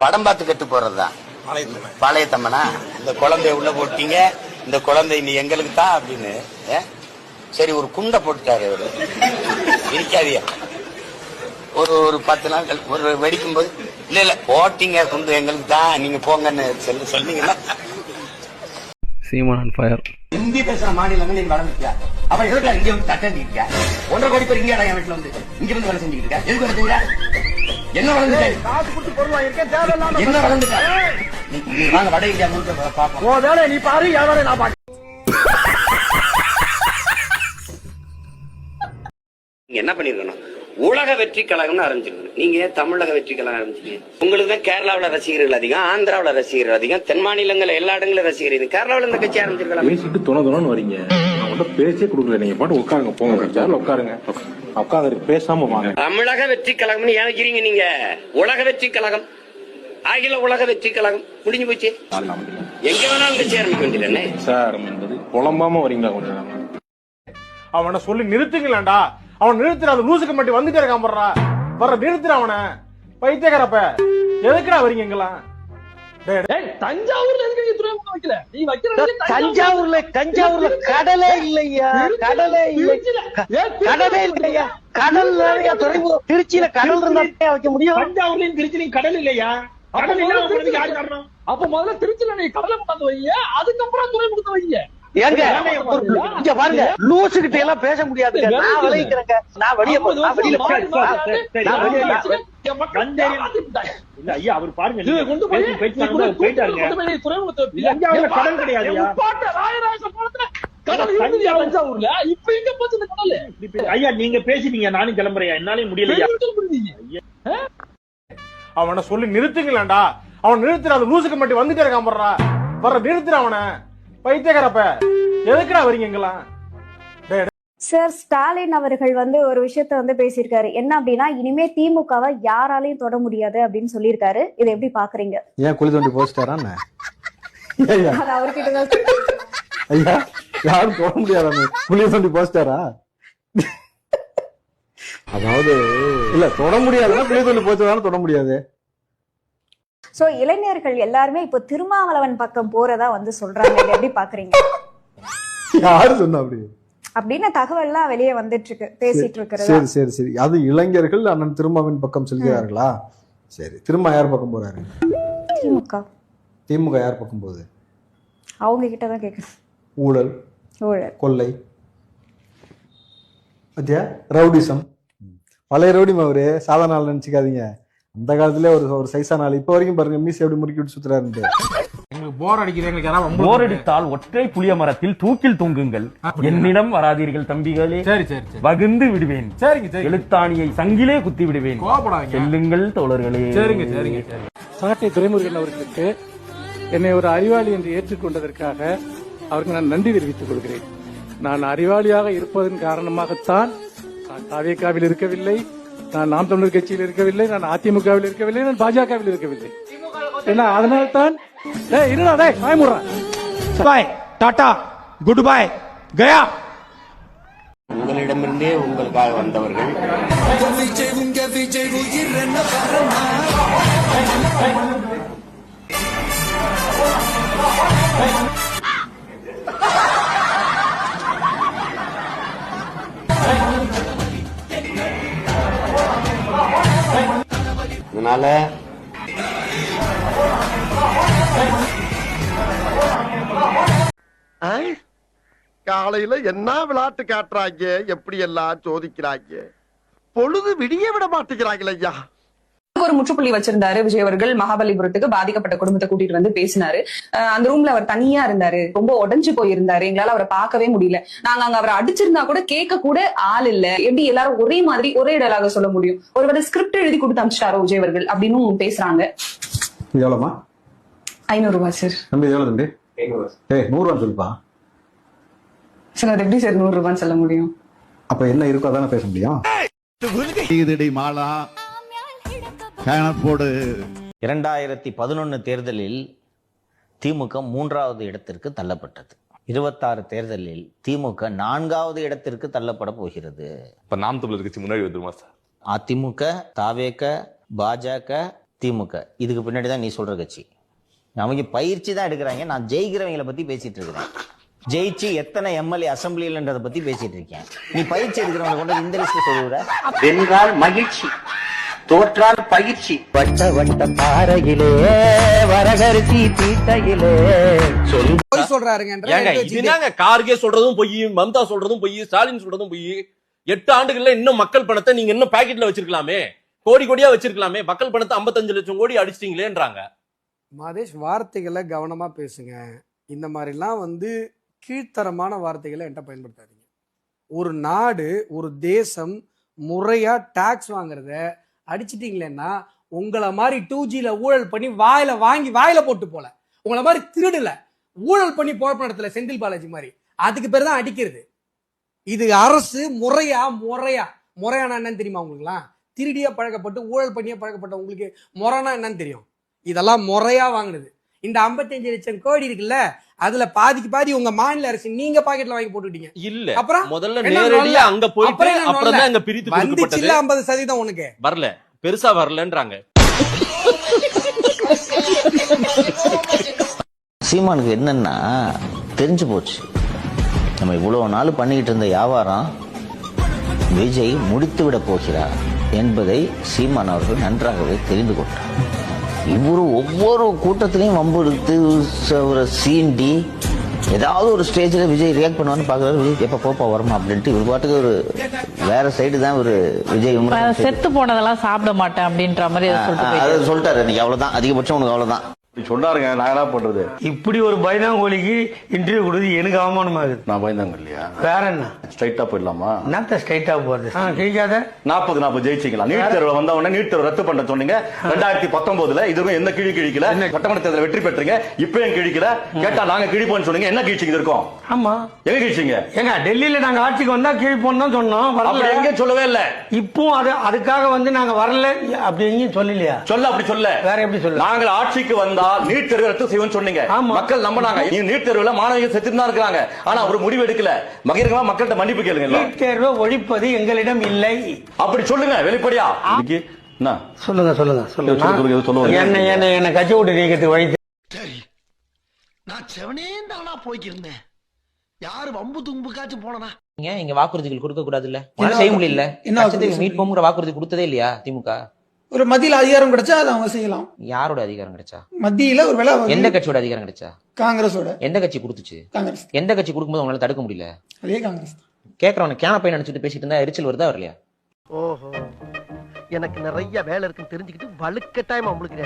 படம் பார்த்து கெட்டு போறதுதான் பாளையத்தம்மனா இந்த குழந்தைய உள்ள போட்டீங்க இந்த குழந்தை நீ எங்களுக்கு தான் அப்படின்னு? சரி ஒரு குண்டை போட்டுட்டாரு அவரு. இருக்காதியா ஒரு ஒரு பத்து நாள் ஒரு வெடிக்கும் போது இல்ல இல்ல போட்டீங்க குண்டு எங்களுக்கு தான் நீங்க போங்கன்னு சொல்லி சொன்னீங்கன்னா சீமான் ஃபயர். ஹிந்தி பேசுற மாநிலங்கள் நீ வளர்ந்துட்டியா அப்ப எதுக்கு இங்க வந்து தட்டி இருக்க ஒன்றரை கோடி பேர் இங்க என் வீட்டுல வந்து இங்க வந்து வேலை செஞ்சுக்கிட்டு இருக்க? எதுக்கு என்ன வளர்ந்துட்ட? காசு கொடுத்து பொருள் வாங்கியிருக்கேன் தேவையில்லாம என்ன வளர்ந்துட்ட? நீ நீ வாங்க வட இந்தியா முழுக்க பாப்போம் உன் வேலையை நீ பாரு வேலையை நான் பாக்க நீங்க என்ன பண்ணிருக்கணும்? உலக வெற்றி கழகம்னு ஆரம்பிச்சிருக்கணும் நீங்க தமிழக வெற்றி கழகம் ஆரம்பிச்சீங்க உங்களுக்கு தான் கேரளாவுல ரசிகர்கள் அதிகம் ஆந்திராவுல ரசிகர்கள் அதிகம் தென் மாநிலங்கள்ல எல்லா இடங்களும் ரசிகர் இது கேரளாவுல இந்த கட்சி ஆரம்பிச்சிருக்கலாம் பேசிட்டு துணை துணைன்னு வரீங்க. பேச்சே கொடுக்கல. நீங்க பாட்டு உட்காருங்க போங்க. உட்காருங்க. உட்காந்து பேசாம வாங்க. தமிழக வெற்றி கழகம்னு ஏன் வைக்கிறீங்க நீங்க. உலக வெற்றி கழகம் அகில உலக வெற்றி கழகம் முடிஞ்சு போச்சு. எங்க வேணாலும் கட்சி ஆரம்பிக்க வேண்டியதானே சார் என்பது புலம்பாம வரீங்களா கொஞ்சம்? அவனை சொல்லி நிறுத்துங்களேன்டா. அவன் நிறுத்துற அந்த லூசுக்கு மட்டும் வந்துட்டே இருக்கான் போடுறா வர நிறுத்துற அவனை. பைத்தியக்காரப்ப. எதுக்குடா வரீங்க டேய். தஞ்சாவூர்ல வைக்கல? நீ வைக்கிற தஞ்சாவூர்ல தஞ்சாவூர்ல கடலே இல்லையா? கடலே இல்லை. கடலே இல்லையா? கடல் நிறைய துறைமுகம் திருச்சியில கடல் இருந்தா வைக்க முடியும்? தஞ்சாவூர்லயும் திருச்சிலையும் கடல் இல்லையா? கடல் இல்ல யாரு காரணம்? அப்ப முதல்ல திருச்சியில நீ கடலை கொண்டாந்து வைங்க. அதுக்கப்புறம் துறைமுகத்தை வைங்க. ஏங்க இங்க பாருங்க லூசு கிட்ட எல்லாம் பேச முடியாதுங்க நான் விளைவிக்கிறேங்க நான் வெளியே போ- நான் வெளியில ஐயா அவர் பாருங்க. போய் போய் கடல் நீங்க பேசிட்டீங்க. நானும் கிளம்புறேன் என்னாலே முடியலையா அவனை சொல்லி நிறுத்துங்களேன்டா. அவன் நிறுத்துற அந்த லூசுக்கு மட்டும் வந்துட்டே இருக்கான் போடுறா. வர நிறுத்துற அவனை. பைத்தியக்காரப்ப. எதுக்குடா வரீங்க இங்கெல்லாம்? சார் ஸ்டாலின் அவர்கள் வந்து ஒரு விஷயத்த வந்து பேசியிருக்காரு. என்ன அப்படின்னா இனிமே திமுகவை யாராலையும் தொட முடியாது அப்படின்னு சொல்லியிருக்காரு. இதை எப்படி பாக்குறீங்க? ஏன் குழி தோண்டி போஸ்டாரா அவர்கிட்ட ஐயா யாரும் தொட முடியாதா குழி தோண்டி போஸ்டாரா அதாவது இல்ல தொட முடியாதுன்னா குழி தோண்டி போஸ்டாரா தொட முடியாது. சோ இளைஞர்கள் எல்லாருமே இப்போ திருமாவளவன் பக்கம் போறதா வந்து சொல்றாங்க. இதை எப்படி பாக்குறீங்க? யாரு சொன்னா அப்படி? அப்படின்னு தகவல்லாம் வெளியே வந்துட்டு இருக்கு பேசிட்டு இருக்கிறது? சரி சரி சரி. அது இளைஞர்கள் அண்ணன் திருமாவின் பக்கம் செல்கிறார்களா? சரி திரும்ப யார் பக்கம் போறாரு? திமுக. திமுக யார் பக்கம் போகுது? அவங்க கிட்ட தான் கேட்கணும் ஊழல். ஊழல். கொள்ளை. பத்தியா? ரவுடிசம். பழைய ரவுடி அவரு. சாதாரண ஆள் நினைச்சுக்காதீங்க. அந்த காலத்துல ஒரு ஒரு சைஸான ஆள். இப்ப வரைக்கும் பாருங்க மீசி எப்படி முறுக்கி விட்டு சுத்துறாருன்ட்டு எங்களுக்கு போர் அடிக்குது எங்களுக்கு யாராவது வம்பு போரடித்தால் ஒற்றை புளிய மரத்தில் தூக்கில் தொங்குங்கள். என்னிடம் வராதீர்கள் தம்பிகளே. சரி சரி சரி. வகுந்து விடுவேன். சரிங்க சரி எழுத்தாணியை சங்கிலே குத்தி விடுவேன். செல்லுங்கள் தோழர்களே. சரிங்க சரிங்க சரி சாட்டை துறைமுருகன் அவர்களுக்கு என்னை ஒரு அறிவாளி என்று ஏற்றுக்கொண்டதற்காக அவருக்கு நான் நன்றி தெரிவித்துக் கொள்கிறேன். நான் அறிவாளியாக இருப்பதன் காரணமாகத்தான் நான் தாவேக்காவில் இருக்கவில்லை. நான் நாம் தமிழர் கட்சியில் இருக்கவில்லை நான் அதிமுகவில் இருக்கவில்லை நான் பாஜகவில் இருக்கவில்லை. ஏன்னா அதனால்தான் டேய் இருடா டேய் வாய்முறா பாய் டாடா குட் பை கயா. உங்களிடமிருந்தே உங்களுக்காக வந்தவர்கள். அதனால காலையில என்ன விளையாட்டு காட்டுறாங்க? எப்படி எல்லாம் சோதிக்கிறாங்க? பொழுது விடிய விட மாட்டேங்கிறாங்களே ஐயா. ஒரு முற்றுப்புள்ளி வச்சிருந்தாரு விஜய் அவர்கள். மகாபலிபுரத்துக்கு பாதிக்கப்பட்ட குடும்பத்தை கூட்டிட்டு வந்து பேசினாரு. அந்த ரூம்ல அவர் தனியா இருந்தாரு. ரொம்ப உடைஞ்சு போயிருந்தாரு. எங்களால அவரை பார்க்கவே முடியல. நாங்க அங்க அவரை அடிச்சிருந்தா கூட கேட்க கூட ஆள் இல்ல. எப்படி எல்லாரும் ஒரே மாதிரி ஒரே டயலாக சொல்ல முடியும்? ஒருவேளை ஸ்கிரிப்ட் எழுதி கொடுத்து அனுப்பிச்சிட்டாரோ விஜய் அவர்கள் அப்படின்னு பேசுறாங்க. இது எவ்வளோமா ஐநூறு ரூபாய் சார் தம்பி? எவ்வளோ தம்பி ஏய் நூறுரூவா சொல்லுப்பா. சார் அது எப்படி சார் நூறு ரூபான்னு சொல்ல முடியும்? அப்ப என்ன இருக்கோ அதானே பேச முடியும்? மாலா. போடு இரண்டாயிரத்தி பதினொன்னு தேர்தலில் திமுக மூன்றாவது இடத்திற்கு தள்ளப்பட்டது. இருபத்தாறு தேர்தலில் திமுக நான்காவது இடத்திற்கு தள்ளப்பட போகிறது. இப்ப நாம் தமிழர் கட்சி முன்னாடி வந்துருமா சார்? அதிமுக தாவேக பாஜக திமுக. இதுக்கு பின்னாடி தான் நீ சொல்ற கட்சி. அவங்க பயிற்சி தான் எடுக்கிறாங்க. நான் ஜெயிக்கிறவங்கள பத்தி பேசிட்டு இருக்கிறேன். ஜெயிச்சு எத்தனை எம்எல்ஏ அசம்பிளிலன்றத பத்தி பேசிட்டு இருக்கேன். நீ பயிற்சி எடுக்கிறவங்க கொண்டு இந்த லிஸ்ட் சொல்லுற? வென்றால் மகிழ்ச்சி. தோற்றால் பயிற்சி. வட்ட வட்ட பாறையிலே வரகரிசி பீட்டையிலே. சொல் போய் சொல்றாருங்க கார்கே சொல்றதும் பொய் மம்தா சொல்றதும் பொய் ஸ்டாலின் சொல்றதும் பொய். எட்டு ஆண்டுகள்ல இன்னும் மக்கள் பணத்தை நீங்க இன்னும் பாக்கெட்ல வச்சிருக்கலாமே. கோடி கோடியா வச்சிருக்கலாமே. மக்கள் பணத்தை 55 லட்சம் கோடி அடிச்சிட்டீங்களேன்றாங்க. மாதேஷ் வார்த்தைகளை கவனமா பேசுங்க. இந்த மாதிரிலாம் வந்து கீழ்த்தரமான வார்த்தைகளை என்கிட்ட பயன்படுத்தாதீங்க. ஒரு நாடு ஒரு தேசம் முறையா டாக்ஸ் வாங்குறத அடிச்சிட்டீங்களேன்னா உங்களை மாதிரி டூ ஜியில் ஊழல் பண்ணி வாயில வாங்கி வாயில போட்டு போல. உங்களை மாதிரி திருடல. ஊழல் பண்ணி போழப்ப நடத்தல செந்தில் பாலாஜி மாதிரி. அதுக்கு பேர் தான் அடிக்கிறது. இது அரசு முறையா முறையா. முறையானா என்னன்னு தெரியுமா உங்களுக்குலாம்? திருடியா பழக்கப்பட்டு ஊழல் பண்ணியே பழக்கப்பட்ட உங்களுக்கு முறைனா என்னன்னு தெரியும். இதெல்லாம் முறையா வாங்கினது. இந்த 55 லட்சம் கோடி இருக்குல்ல அதுல பாதிக்கு பாதி உங்க மாநில அரசு நீங்க பாக்கெட்ல வாங்கி போட்டுட்டீங்க இல்ல. அப்புறம் முதல்ல நேரடியா? அங்க போயிட்டு என்ன அப்புறம்? தான் அங்க பிரித்து வந்துச்சுல்ல கொடுக்கப்பட்டது ஐம்பது சதவீதம் உனக்கு? வரல. பெருசா வரலன்றாங்க. சீமானுக்கு என்னன்னா தெரிஞ்சு போச்சு. நம்ம இவ்வளவு நாள் பண்ணிக்கிட்டு இருந்த வியாபாரம் விஜய் முடித்து விட போகிறார் என்பதை சீமான் அவர்கள் நன்றாகவே தெரிந்து கொண்டார். இவரு ஒவ்வொரு கூட்டத்திலையும் வம்பு எடுத்து ஒரு சீண்டி ஏதாவது ஒரு ஸ்டேஜில் விஜய் ரியாக்ட் பண்ணுவான்னு பார்க்குறாரு. விஜய் எப்போ போப்பா வருமா அப்படின்ட்டு இவர் பாட்டுக்கு ஒரு வேற சைடு தான் ஒரு விஜய். செத்து போனதெல்லாம் சாப்பிட மாட்டேன் அப்படின்ற மாதிரி அது சொல்லிட்டாரு. இன்னைக்கு அவ்வளவுதான். அதிகபட்சம் உனக்கு அவ்வளவுதான். சொன்னாருங்க நான் என்ன பண்றது? இப்படி ஒரு பயந்தாங்கோலிக்கு இன்டர்வியூ கொடுத்து எனக்கு அவமானமா இருக்கு நான் பயந்தாங்க இல்லையா வேற என்ன? ஸ்ட்ரைட்டா போயிடலாமா? என்னத்த ஸ்ட்ரைட்டா போறது? கிழிக்காத நாற்பது நாற்பது ஜெயிச்சிக்கலாம். நீட் தேர்வு வந்த உடனே நீட் தேர்வு ரத்து பண்ண சொன்னீங்க. ரெண்டாயிரத்தி பத்தொன்பதுல இதுவும் எந்த கிழி கிழிக்கல? சட்டமன்ற தேர்தல் வெற்றி பெற்றீங்க இப்பயும் கிழிக்கல? கேட்டா நாங்க கிழிப்போம்னு சொன்னீங்க. என்ன கிழிச்சிங்க இருக்கோம்? ஆமா. எங்க கிழிச்சிங்க? ஏங்க டெல்லியில நாங்க ஆட்சிக்கு வந்தா கிழிப்போம் தான் சொன்னோம். அப்படி எங்கேயும் சொல்லவே இல்ல. இப்போ அது அதுக்காக வந்து நாங்க வரல. அப்படி எங்கேயும் சொல்லலையா? சொல்ல அப்படி சொல்ல. வேற எப்படி சொல்ல? நாங்கள் ஆட்சிக்கு வந்தா நீட் தேர்வு ரத்து செய்வோம்னு சொன்னீங்க. மக்கள் நம்பினாங்க. நீங்க நீட் தேர்வுல மாணவிகள் செத்து தான் இருக்காங்க ஆனா ஒரு முடிவு எடுக்கல. மகிரங்கமா மக்கள்கிட்ட மன்னிப்பு கேளுங்க எல்லாம். தேர்வை ஒழிப்பது எங்களிடம் இல்லை. அப்படி சொல்லுங்க வெளிப்படையா. சொல்லுங்க சொல்லுங்க சொல்லுங்க, சொல்லுங்க. என்ன என்ன என்ன கட்சி விட்டு நீக்கிறதுக்கு வழி நான் செவனேந்தானா போய்க்கிருந்தேன். யாரு வம்பு தும்புக்காச்சும் போனனா? இங்க வாக்குறுதிகள் கொடுக்க கூடாது இல்ல என்ன செய்ய முடியல மீட்போங்கிற வாக்குறுதி கொடுத்ததே இல்லையா திமுக? ஒரு மத்தியில அதிகாரம் கிடைச்சா அதை அவங்க செய்யலாம். யாரோட அதிகாரம் கிடைச்சா? மத்தியில ஒரு வேலை எந்த கட்சியோட அதிகாரம் கிடைச்சா? காங்கிரஸோட. எந்த கட்சி கொடுத்துச்சு? காங்கிரஸ். எந்த கட்சி கொடுக்கும்போது உங்களால தடுக்க முடியல? அதே காங்கிரஸ் கேக்குறவன கேன பையன் நினைச்சிட்டு பேசிட்டு இருந்தா எரிச்சல் வருதா வரலையா? ஓஹோ. எனக்கு நிறைய வேலை இருக்குன்னு தெரிஞ்சுக்கிட்டு வலுக்கட்டாயமா உங்களுக்கு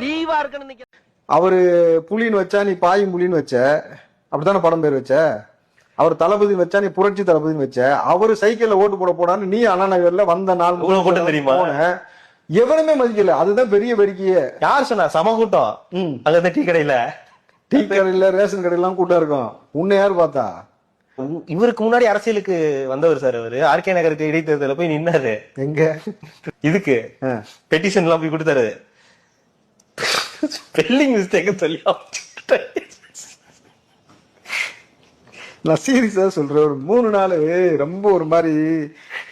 லீவா இருக்கணும் அவரு புலின்னு வச்சா நீ பாயும் புலின்னு வச்ச. அப்படித்தானே படம் பேர் வச்ச? அவர் தளபதி வச்சா நீ புரட்சி தளபதினு வச்ச அவரு சைக்கிள்ல ஓட்டு போட போடான்னு நீ அண்ணா நகர்ல வந்த நாள் மட்டும் தெரியுமா? போன. எவனுமே மதிக்கல. அதுதான் பெரிய வேடிக்கையே. யார் சொன்னா? சம கூட்டம். அங்க இந்த டீ கடையில. டீ கடையில ரேஷன் கடையெல்லாம் கூட்டம் இருக்கும். உன்னை யார் பார்த்தா? இவருக்கு முன்னாடி அரசியலுக்கு வந்தவர் சார் அவரு. ஆர்கே நகருக்கு இடைத்தேர்தல போய் நின்னாரு. எங்க? இதுக்கு. பெட்டிஷன் எல்லாம் போய் கொடுத்தாரு. ஸ்பெல்லிங் மிஸ்டேக் சொல்லி நான் சீரியஸா சொல்றேன். ஒரு மூணு நாள் ரொம்ப ஒரு மாதிரி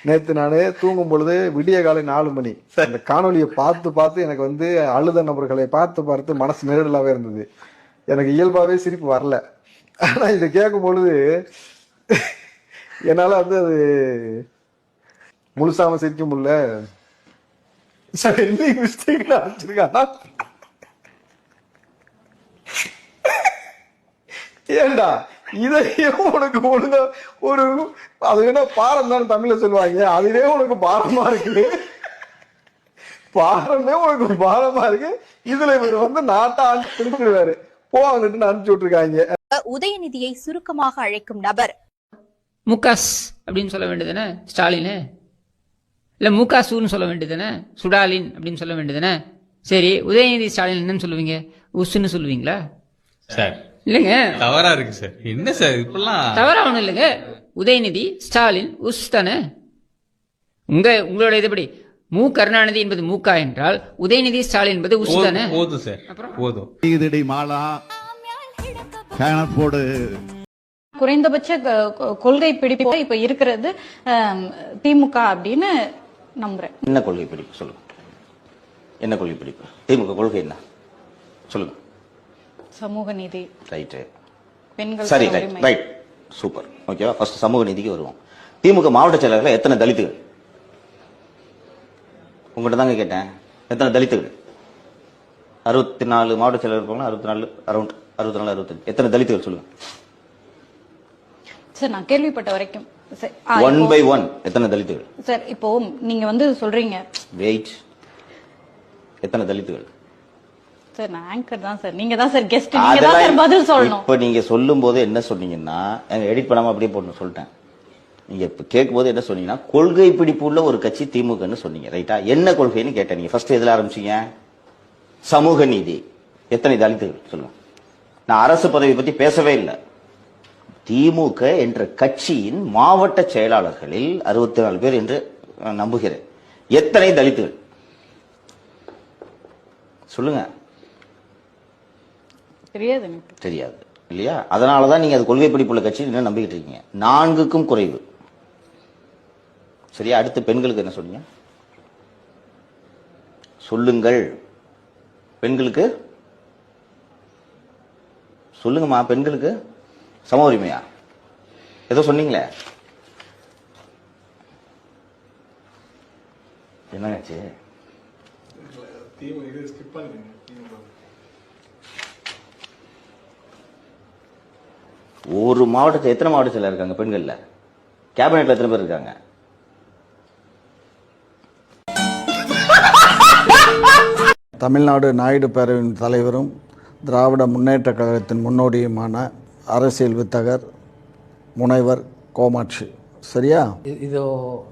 நேத்து நானு தூங்கும் பொழுது விடிய காலை நாலு மணி. அந்த காணொலியை பார்த்து பார்த்து எனக்கு வந்து அழுத நபர்களை பார்த்து பார்த்து மனசு நெருடலாவே இருந்தது. எனக்கு இயல்பாவே சிரிப்பு வரல. ஆனா இதை கேட்கும் பொழுது என்னால வந்து அது முழுசாம சிரிக்க முடியல. ஸ்பெல்லிங் மிஸ்டேக்ல ஏண்டா? இதையும் உனக்கு ஒழுங்கா ஒரு அது என்ன பாரம் தான் தமிழ்ல சொல்லுவாங்க. அதுவே உனக்கு பாரமா இருக்கு பாரமே உனக்கு பாரமா இருக்கு. இதுல இவர் வந்து நாட்டை ஆண்டு திருப்பிடுவாரு போ அங்கிட்டு அனுப்பிச்சு விட்டுருக்காங்க. உதயநிதியை சுருக்கமாக அழைக்கும் நபர். முகாஸ் அப்படின்னு சொல்ல வேண்டியதுதானே ஸ்டாலின்? இல்ல முகாசூன்னு சொல்ல வேண்டியதுதானே சுடாலின் அப்படின்னு சொல்ல வேண்டியதுதானே சரி உதயநிதி ஸ்டாலின் என்னன்னு சொல்லுவீங்க? உஸ்ன்னு சொல்லுவீங்களா? சார். இல்லைங்க. தவறா இருக்கு சார். என்ன சார் இப்பெல்லாம் தவறா ஒண்ணும் இல்லைங்க. உதயநிதி ஸ்டாலின் உஸ் தானே உங்க உங்களோட இதுபடி மு. கருணாநிதி என்பது மூக்கா என்றால் உதயநிதி ஸ்டாலின் என்பது உஸ் தானே போதும் சார். போதும். இதுடி மாலா போடு. குறைந்தபட்ச கொள்கை பிடிப்பு இப்ப இருக்கிறது திமுக அப்படின்னு நம்புறேன். என்ன கொள்கை பிடிப்பு? சொல்லுங்க. என்ன கொள்கை பிடிப்பு? திமுக கொள்கை என்ன? சொல்லுங்க. சமூக நீதி. ரைட்டு பெண்கள் சரி ரைட் ரைட் சூப்பர் ஓகேவா ஃபர்ஸ்ட் சமூக நீதிக்கு வருவோம். திமுக மாவட்ட செயலர்கள் எத்தனை தலித்துகள்? உங்கள்கிட்ட தாங்க கேட்டேன். எத்தனை தலித்துகள்? அறுபத்தி நாலு மாவட்ட செயலர் இருப்பாங்களா? அறுபத்தி நாலு அரௌண்ட் அறுபத்தி நாலு அறுபத்தஞ்சு. எத்தனை தலித்துகள் சொல்லுங்க. சார் நான் கேள்விப்பட்ட வரைக்கும். ஒன் பை ஒன் எத்தனை தலித்துகள்? சார் இப்போ நீங்க வந்து சொல்றீங்க. வெயிட் எத்தனை தலித்துகள்? சார் நான் ஆங்கர் தான் சார். நீங்க தான் சார் கெஸ்ட் அதெல்லாம் இப்ப நீங்க சொல்லும் போது என்ன சொன்னீங்கன்னா எடிட் பண்ணாம அப்படியே போட்டு சொல்லிட்டேன். நீங்க இப்ப கேட்கும் போது என்ன சொன்னீங்கன்னா கொள்கை பிடிப்பு உள்ள ஒரு கட்சி திமுகன்னு சொன்னீங்க ரைட்டா என்ன கொள்கைன்னு கேட்டேன் நீங்க. ஃபர்ஸ்ட் எதுல ஆரம்பிச்சீங்க? சமூக நீதி. எத்தனை தலித்துகள்? சொல்லுங்க. நான் அரசு பதவி பத்தி பேசவே இல்லை. திமுக என்ற கட்சியின் மாவட்ட செயலாளர்களில் அறுபத்தி நாலு பேர் என்று நம்புகிறேன். எத்தனை தலித்துகள்? சொல்லுங்க. தெரியாது தெரியாது. இல்லையா? அதனால தான் நீங்க அது கொள்கை பிடிப்புள்ள கட்சி என்ன நம்பிக்கிட்டு இருக்கீங்க? நான்குக்கும் குறைவு. சரியா? அடுத்து பெண்களுக்கு என்ன சொன்னீங்க? சொல்லுங்கள். பெண்களுக்கு? சொல்லுங்கம்மா பெண்களுக்கு? சம உரிமையா? ஏதோ சொன்னீங்களே? என்னங்காச்சு ஒரு மாவட்டத்தில் எத்தனை மாவட்ட செயலர் இருக்காங்க பெண்கள்ல? கேபினெட்ல எத்தனை பேர் இருக்காங்க? தமிழ்நாடு நாயுடு பேரவையின் தலைவரும் திராவிட முன்னேற்ற கழகத்தின் முன்னோடியுமான அரசியல் வித்தகர் முனைவர் கோமாட்சி. சரியா? இதோ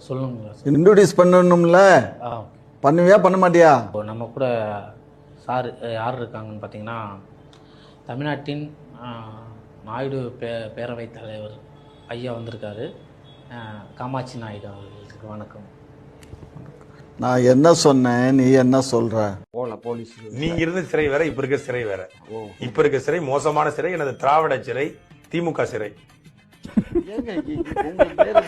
சொல்லுங்க இன்ட்ரோடியூஸ் பண்ணணும்ல. பண்ணுவியா பண்ண மாட்டியா? இப்போ நம்ம கூட சார் யார் இருக்காங்கன்னு பார்த்தீங்கன்னா தமிழ்நாட்டின் நாயுடு பே பேரவைத் தலைவர் ஐயா வந்திருக்காரு. காமாட்சி நாயுடு அவர்களுக்கு வணக்கம். நான் என்ன சொன்னேன் நீ என்ன சொல்ற? போல போலீஸ் நீங்க இருந்த சிறை வேற இப்ப இருக்க சிறை வேற. இப்ப இருக்க சிறை மோசமான சிறை எனது திராவிட சிறை திமுக சிறை.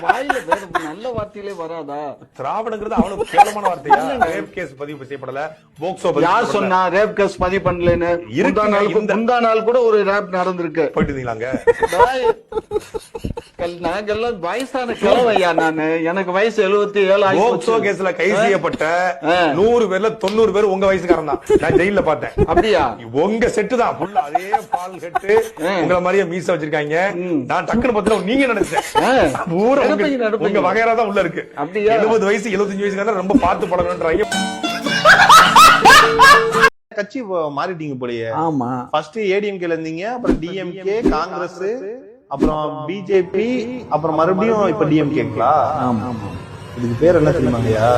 வாயில வேற நல்ல வார்த்தையிலே வராதா? திராவிடங்கிறது அவ்வளவு கேவலமான வார்த்தையா? ரேப் கேஸ் பதிவு செய்யப்படல. போக்சோ யார். சொன்னா ரேப் கேஸ் பதிவு பண்ணலன்னு? முந்தா நாள் முந்தா நாள் கூட ஒரு ரேப் நடந்திருக்கு. போயிட்டு இருந்தீங்களாங்க? நாங்கெல்லாம் வயசான கிழவையா நானு? எனக்கு வயசு எழுபத்தி ஏழு போக்சோ. கேஸ்ல கைது ஆ? செய்யப்பட்ட. நூறு பேர்ல தொண்ணூறு பேர் உங்க வயசுக்காரன் தான். நான் ஜெயில பார்த்தேன். அப்படியா? உங்க செட்டு தான். ஃபுல்லா அதே பால் செட்டு உங்களை மாதிரியே மீச வச்சிருக்காங்க. நான் டக்குனு பார்த்தா நீங்க நினைச்சேன். பூரா உங்க- வகையறா தான் உள்ள இருக்கு. அப்படியா? எழுபது வயசு எழுபத்தஞ்சு வயசுக்காரன் ரொம்ப பார்த்து பழகணுன்றாங்க கட்சி மாறிட்டீங்க போலயே. ஆமா. ஃபர்ஸ்ட் ஏடிஎம்கேல இருந்தீங்க அப்புறம் டிஎம்கே காங்கிரஸ் அப்புறம் பிஜேபி அப்புறம் மறுபடியும் இப்ப டிஎம்கேங்களா ஆமா. இதுக்கு பேர் என்ன தெரியுமாங்கய்யா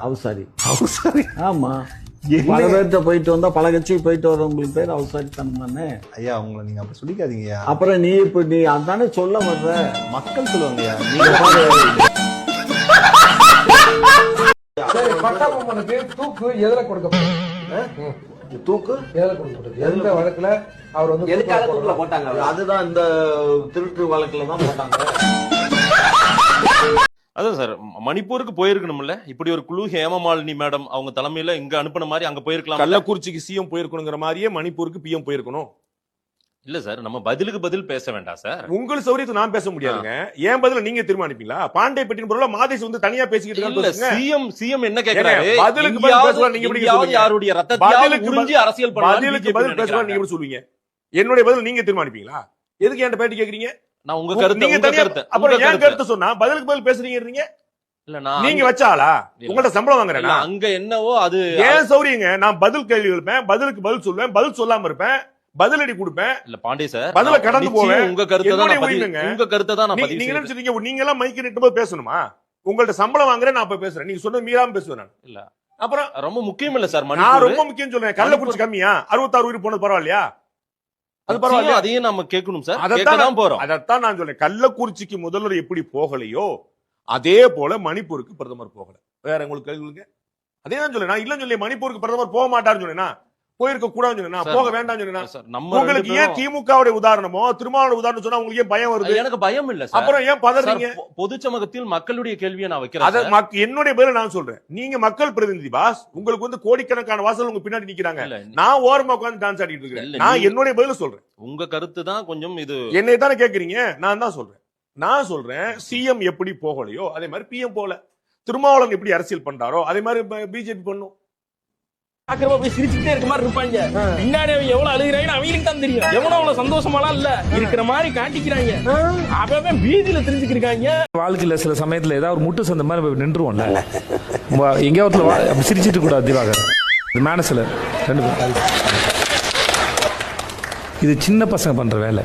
அவசாரி. அவசாரி. ஆமா. பல பேர்கிட்ட போயிட்டு வந்தா பல கட்சிக்கு போயிட்டு வரவங்களுக்கு பேர் அவசாரித்தனம் தானே ஐயா உங்களை நீங்க அப்படி சொல்லிக்காதீங்கய்யா அப்புறம் நீ இப்ப நீ அதானே சொல்ல வர்ற? மக்கள் சொல்லுவாங்கய்யா நீங்க தூக்கு எதுல கொடுக்கப்படும் தூக்கு. எந்த வழக்குல அவர் வந்து எதுக்காக தூக்குல போட்டாங்க அதுதான் இந்த திருட்டு வழக்குல தான் போட்டாங்க. அதான் சார் மணிப்பூருக்கு போயிருக்கணும்ல? இப்படி ஒரு குழு ஹேமமாலினி மேடம் அவங்க தலைமையில இங்க அனுப்புன மாதிரி அங்க போயிருக்கலாம் கள்ளக்குறிச்சிக்கு சிஎம் போயிருக்கணுங்கிற மாதிரியே மணிப்பூருக்கு பிஎம் போயிருக்கணும். இல்ல சார் நம்ம பதிலுக்கு பதில் பேச வேண்டாம் சார். உங்கள் சௌரியத்தை நான் பேச முடியாதுங்க. ஏன் பதில நீங்க தீர்மானிப்பீங்களா? பாண்டே பெட்டின் பொருள மாதேஷ் வந்து தனியா பேசிக்கிட்டு இல்ல. சிஎம் சிஎம் என்ன கேக்குறாரு? பதிலுக்கு பதில் பேசலாம், நீங்க எப்படி சொல்லுவீங்க? யாருடைய உறிஞ்சி பதில்- அரசியல் பண்ணலாம்னு பதிலுக்கு பதில் நினைக்கிறாங்க. நீங்க எப்படி சொல்லுவீங்க? என்னுடைய பதில் நீங்க தீர்மானிப்பீங்களா? எதுக்கு என்கிட்ட பேட்டி கேக்குறீங்க? நான் உங்க கருத்து நீங்க தனியா அப்புறம் ஏன் கருத்து. சொன்னா பதிலுக்கு பதில் பேசுறீங்க இல்ல நான் நீங்க வச்சாளா. உங்கள்ட்ட சம்பளம் வாங்குறேனா அங்க என்னவோ அது ஏன் சௌரியங்க நான் பதில் கேள்வி இருப்பேன் பதிலுக்கு பதில் சொல்லுவேன் பதில் சொல்லாம இருப்பேன். பதிலடி கொடுப்பேன். இல்ல பாண்டே சார் பதில கடந்து போவேன். உங்க கருத்தை தான். உங்க கருத்தை தான் நான் நீங்க. நினைச்சிருக்கீங்க நீங்க எல்லாம் மைக்கு நிட்டு போது பேசணுமா? உங்கள்ட்ட சம்பளம் வாங்குறேன் நான் இப்ப பேசுறேன். நீங்க சொன்னது மீறாம பேசுவேன் நான். இல்ல. அப்புறம் ரொம்ப முக்கியம் இல்ல சார் நான் ரொம்ப முக்கியம் சொல்றேன். கள்ளக்குறிச்சி கம்மியா? அறுபத்தாறு உயிர் போனது பரவாயில்லையா? அது நிச்சயம் பரவாயில்லையா? அதையும் நம்ம கேட்கணும் சார். அதைத்தான் கேட்க தான் நான்- போறோம். அதைத்தான் நான் சொல்றேன். கள்ளக்குறிச்சிக்கு முதல்வர் எப்படி போகலையோ அதே போல மணிப்பூருக்கு பிரதமர் போகல. வேற உங்களுக்கு கேள்வி அதே தான் சொல்றேன். நான் இல்லன்னு சொல்லி மணிப்பூருக்கு பிரதமர் போக மாட்டாருன்னு சொன்னேன்னா போயிருக்க கூடாதுன்னு சொன்னா போக வேண்டாம்னு சொன்னா சார், நம்ம ரெண்டு உங்களுக்கு ஏன் திமுகவுடைய உதாரணமோ திருமாவளவன் உதாரணம் சொன்னா உங்களுக்கு ஏன் பயம் வருது? எனக்கு பயம் இல்ல அப்புறம் ஏன் பதறீங்க? பொது சமூகத்தில் மக்களுடைய கேள்வியை நான் வைக்கிறேன் என்னுடைய பேர்ல நான் சொல்றேன். நீங்க மக்கள் பிரதிநிதி பாஸ். உங்களுக்கு வந்து கோடிக்கணக்கான வாசல் உங்க பின்னாடி நிக்கிறாங்க. நான் ஓரமா உட்கார்ந்து டான்ஸ் ஆடிட்டு இருக்கேன் நான் என்னுடைய பதில சொல்றேன். உங்க கருத்து தான் கொஞ்சம் இது என்னை தானே கேக்குறீங்க? நான் தான் சொல்றேன். நான் சொல்றேன் சிஎம் எப்படி போகலையோ அதே மாதிரி பிஎம் போகல. திருமாவளவன் எப்படி அரசியல் பண்றாரோ அதே மாதிரி பிஜேபி பண்ணும். பாக்குறப்ப போய் சிரிச்சுட்டே இருக்க மாதிரி இருப்பாங்க. பின்னாடி அவங்க எவ்வளவு அழுகிறாங்கன்னு அவங்களுக்கு தான் தெரியும். எவ்வளவு அவ்வளவு சந்தோஷமாலாம் இல்ல. இருக்கிற மாதிரி காட்டிக்கிறாங்க. அவன் வீதியில தெரிஞ்சுக்கிருக்காங்க வாழ்க்கையில சில சமயத்துல ஏதாவது ஒரு முட்டு சந்த மாதிரி நின்றுவோம்ல. அப்படி சிரிச்சிட்டு கூடாது திவாகர். இது மேனஸ்ல ரெண்டு பேரும். இது சின்ன பசங்க பண்ற வேலை.